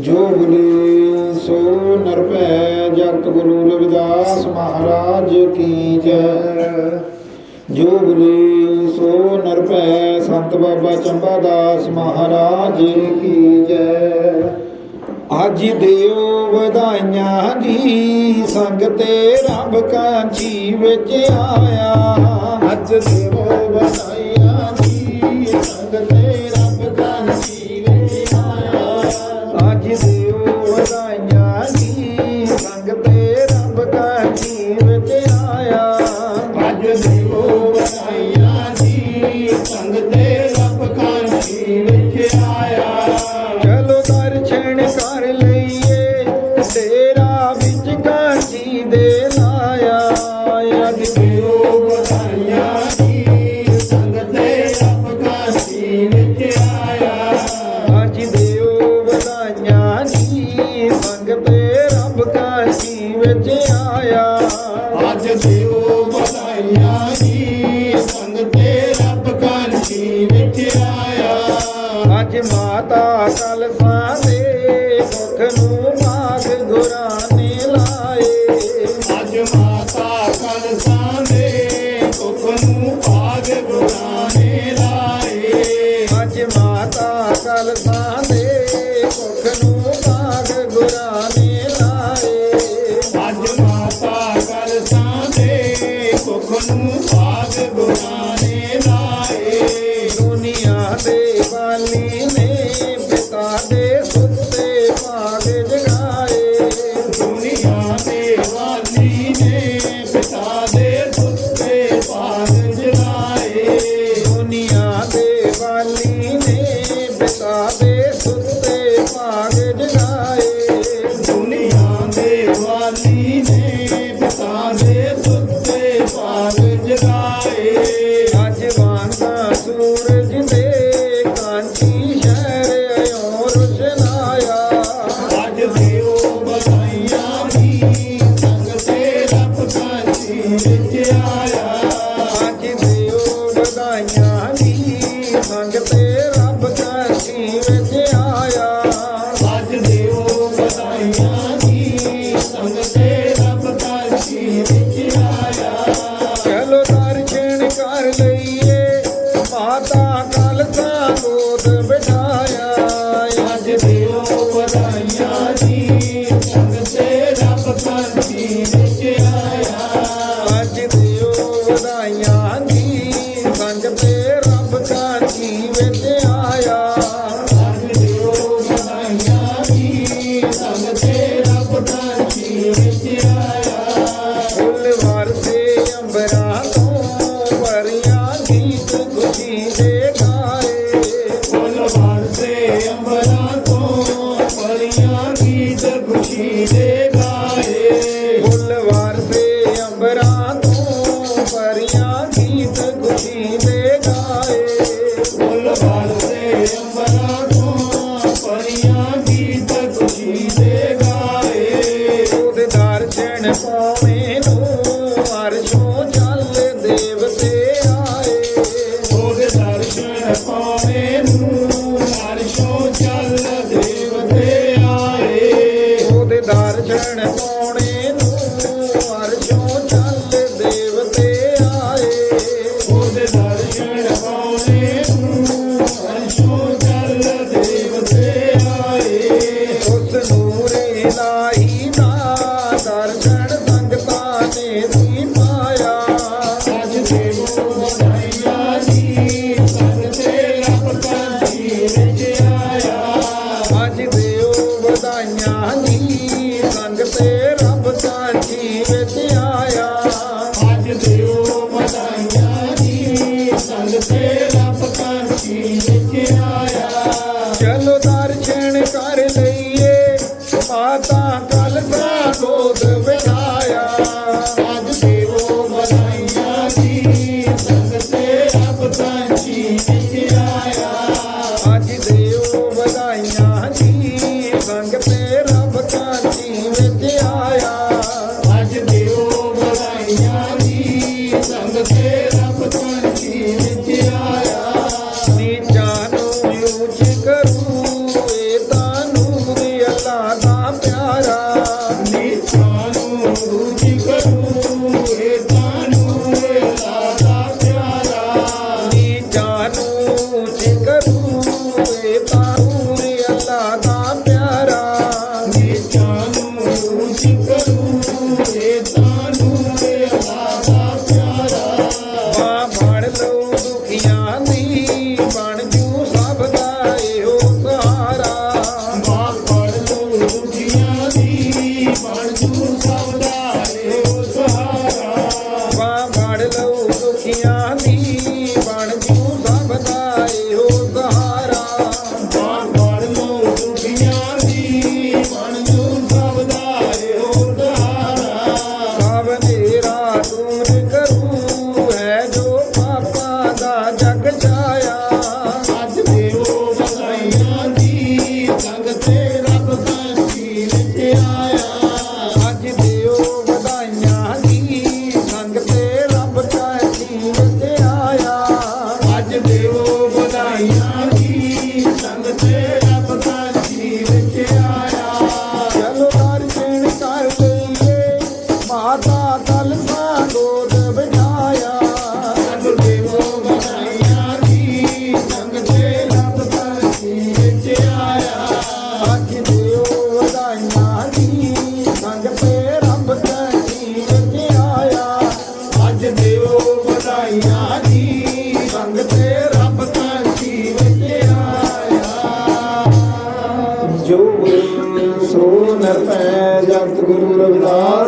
ਜੋ ਗੁਲੇ ਸੋ ਨਰਪੈ ਜਗਤ ਗੁਰੂ ਰਵਿਦਾਸ ਮਹਾਰਾਜ ਕੀ ਜੈ। ਜੋ ਗੁਲੇ ਸੋ ਨਰਪੈ ਸੰਤ ਬਾਬਾ ਚੰਬਾ ਦਾਸ ਮਹਾਰਾਜ ਕੀ ਜੈ। ਅੱਜ ਦਿਓ ਵਧਾਈਆਂ ਜੀ ਸੰਗਤੇ ਰੱਬ ਕਾਂਜੀ ਵਿੱਚ ਆਇਆ। ਅੱਜ ਦਿਓ ਵਧਾਈਆਂ ਆਇਆ ਅੱਜ ਦਿਓ ਵਧਾਈਆਂ ਜੀ ਸੰਗ ਤੇ ਰੱਬ ਕਾਂਜੀ ਵਿੱਚ ਆਇਆ। ਅੱਜ ਮਾਤਾ ਕਲਸ que aia. से अम्बरा को ਰੰਗ ਤੇ ਆਇਆ ਜੋ ਗੁਰੂ